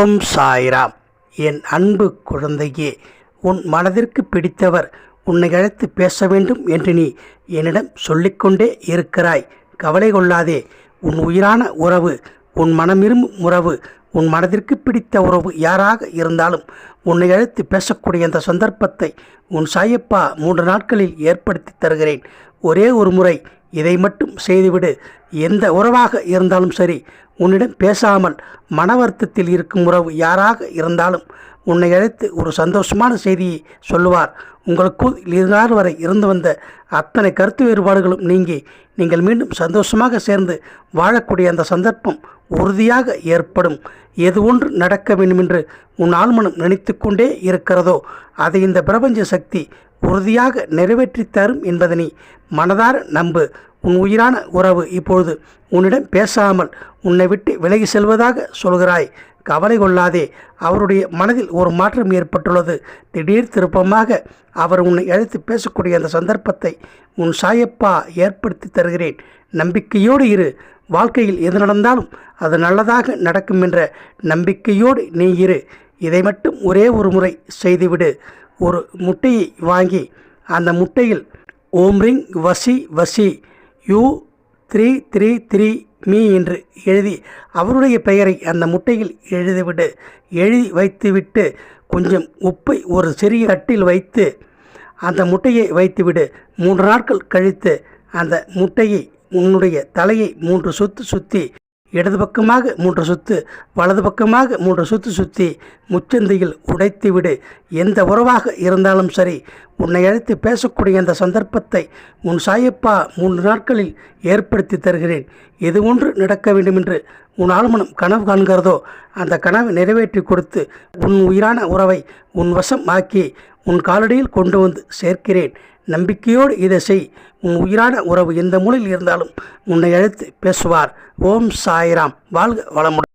ஓம் சாய்ராம். என் அன்பு குழந்தையே உன் மனதிற்கு பிடித்தவர் உன்னை அழைத்து பேச வேண்டும் என்று நீ என்னிடம் சொல்லிக்கொண்டே இருக்கிறாய். கவலை கொள்ளாதே. உன் உயிரான உறவு உன் மனமிரும்பும் உறவு உன் மனதிற்கு பிடித்த உறவு யாராக இருந்தாலும் உன்னை அழைத்து பேசக்கூடிய அந்த சந்தர்ப்பத்தை உன் சாயப்பா மூன்று நாட்களில் ஏற்படுத்தி தருகிறேன். ஒரே ஒரு முறை இதை மட்டும் செய்துவிடு. எந்த உறவாக இருந்தாலும் சரி உன்னிடம் பேசாமல் மன வருத்தத்தில் இருக்கும் உறவு யாராக இருந்தாலும் உன்னை அழைத்து ஒரு சந்தோஷமான செய்தியை சொல்லுவார். உங்களுக்குள் இதுநாள் வரை இருந்து வந்த அத்தனை கருத்து வேறுபாடுகளும் நீங்கி நீங்கள் மீண்டும் சந்தோஷமாக சேர்ந்து வாழக்கூடிய அந்த சந்தர்ப்பம் உறுதியாக ஏற்படும். எது ஒன்று நடக்க வேண்டுமென்று உன் ஆழ்மனம் நினைத்து கொண்டே இருக்கிறதோ அதை இந்த பிரபஞ்ச சக்தி உறுதியாக நிறைவேற்றி தரும் என்பதனை மனதார நம்பு. உன் உயிரான உறவு இப்பொழுது உன்னிடம் பேசாமல் உன்னை விட்டு விலகி செல்வதாக சொல்கிறாய். கவலை கொள்ளாதே. அவருடைய மனதில் ஒரு மாற்றம் ஏற்பட்டுள்ளது. திடீர் திருப்பமாக அவர் உன்னை அழைத்து பேசக்கூடிய அந்த சந்தர்ப்பத்தை உன் சாயப்பா ஏற்படுத்தி தருகிறேன். நம்பிக்கையோடு இரு. வாழ்க்கையில் எது நடந்தாலும் அது நல்லதாக நடக்கும் என்ற நம்பிக்கையோடு நீ இரு. இதை மட்டும் ஒரே ஒரு முறை செய்துவிடு. ஒரு முட்டையை வாங்கி அந்த முட்டையில் ஓம்ரிங் வசி வசி யூ த்ரீ த்ரீ த்ரீ மீ என்று எழுதி அவருடைய பெயரை அந்த முட்டையில் எழுதிவிடு. எழுதி வைத்துவிட்டு கொஞ்சம் உப்பை ஒரு சிறிய தட்டில் வைத்து அந்த முட்டையை வைத்துவிடு. மூன்று நாட்கள் கழித்து அந்த முட்டையை உன்னுடைய தலையை மூன்று சுத்து சுற்றி இடது பக்கமாக மூன்று சுத்து வலது பக்கமாக மூன்று சுத்து சுற்றி முச்சந்தையில் உடைத்துவிடு எந்த உறவாக இருந்தாலும் சரி உன்னை அழைத்து பேசக்கூடிய அந்த சந்தர்ப்பத்தை உன் சாயப்பா மூன்று நாட்களில் ஏற்படுத்தி தருகிறேன். எது ஒன்று நடக்க வேண்டுமென்று உன் ஆழ்மனம் கனவு காண்கிறதோ அந்த கனவை நிறைவேற்றி கொடுத்து உன் உயிரான உறவை உன் வசம் ஆக்கி உன் காலடியில் கொண்டு வந்து சேர்க்கிறேன். நம்பிக்கையோடு இதை செய். உன் உயிரான உறவு எந்த மூலையில் இருந்தாலும் உன்னை அழைத்து பேசுவார். ஓம் சாய்ராம். வாழ்க வளமுடன்.